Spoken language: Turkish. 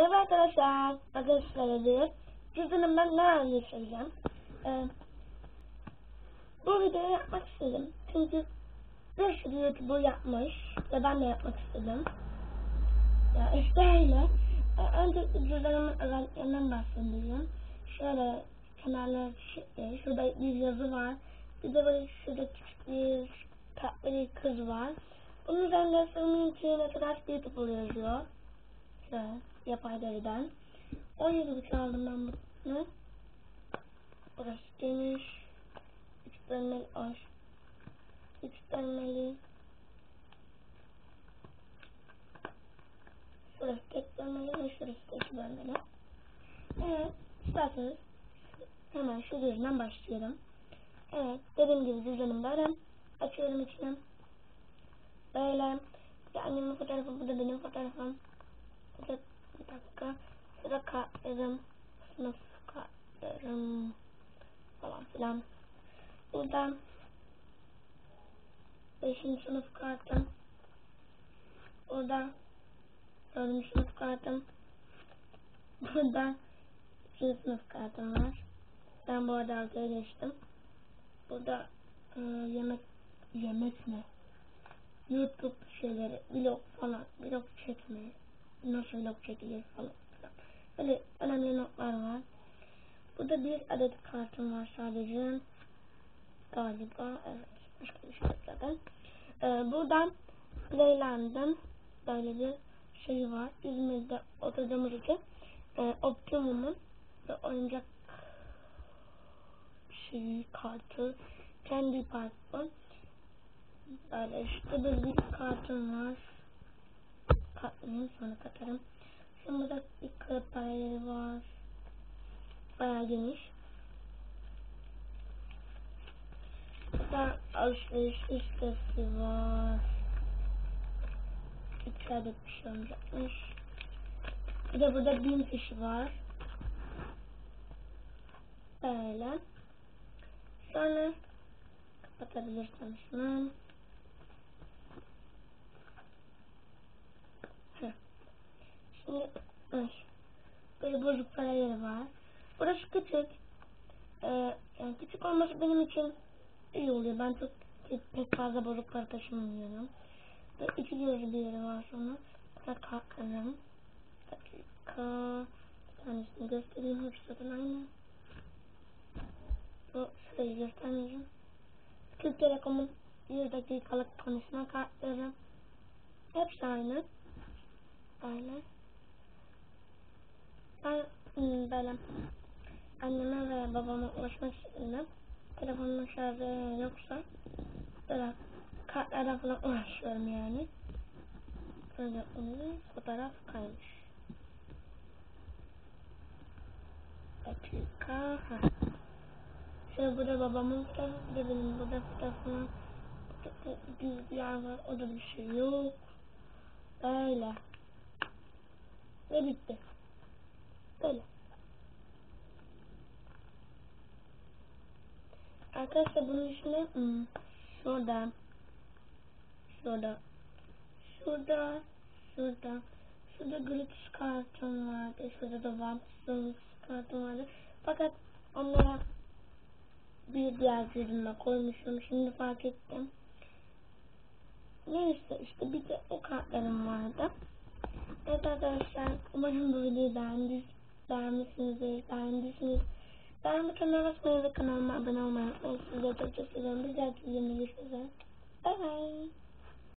Merhaba arkadaşlar. Bugün sizlerle bir cüzdanımdan ne anlatacağım. Ee, bu videoyu yapmak istedim. Çünkü bir sürü YouTuber yapmış ve ben de yapmak istedim. Ya işte öyle. Ee, önce cüzdanımın özelliklerinden bahsedeceğim. Şöyle kenarları şişli. Şurada bir yazı var. Bir de böyle şurada küçük bir tatlı bir kız var. Bunun üzerinde Sırmın ne kadar YouTuber. Şöyle yapay deriden. 17.5 aldım ben bunu. Burası geniş. 3 bölmeli aş. 3 bölmeli. Şurası tek bölmeli ve şurası 2 bölmeli. Evet. İsterseniz hemen şu gözünden başlayalım. Evet. Dediğim gibi düzenim böyle. Açıyorum içine. Böyle. Bir annemin fotoğrafı, bu da benim fotoğrafım. Bir dakika. Şurada kartlarım. Sınıf kartlarım. Falan filan. Burada 5. sınıf kartım. Burada 4. sınıf kartım. Burada 2. sınıf kartım var. Ben bu arada 6'ya geçtim. Burada e, yemek yemek ne? YouTube şeyleri, çekilir falan. Böyle önemli notlar var. Burada bir adet kartım var sadece. Galiba evet. Başka bir şey zaten. Ee, buradan Playland'ın böyle bir şeyi var. İzmir'de oturduğumuz için e, Optimum'un ve oyuncak şeyi kartı kendi parkın böyle işte bir kartım var katlayayım sonra katarım. Burada bir kağıt paraleli var. Bayağı geniş. Burada alışveriş listesi var. İki adet bir şey olacakmış. Bir de burada bin fişi var. Böyle. Sonra kapatabilirsem şunu. Şimdi ay, böyle bozuk yeri var. Burası küçük. Ee, yani küçük olması benim için iyi oluyor. Ben çok pek fazla bozuk para taşımıyorum. Böyle iki gözlü bir yeri var sonra. Burada kartlarım. Dakika. Tanesini göstereyim. Hepsi zaten aynı. Bu sırayı göstermeyeceğim. Türk Telekom'un 100 dakikalık konuşma kartları. Hepsi aynı. Aynı. Böyle anneme ve babama ulaşmak istedim. Telefonumun şarjı yoksa böyle kartlara falan uğraşıyorum yani. Böyle oluyor. Fotoğraf kaymış. Dakika. Ha. Şöyle burada babamın fotoğrafı, benim burada bir yer var, orada bir şey yok. Böyle. Ve bitti. Böyle. Arkadaşlar bunun içine hmm, şurada şurada şurada şurada şurada glitch kartım vardı. Şurada da Watson kartım vardı. Fakat onlara bir diğer cebime koymuşum. Şimdi fark ettim. Neyse işte bir de o kartlarım vardı. Evet arkadaşlar umarım bu videoyu beğendiniz, dahaki videomda görüşmek üzere. Bye bye.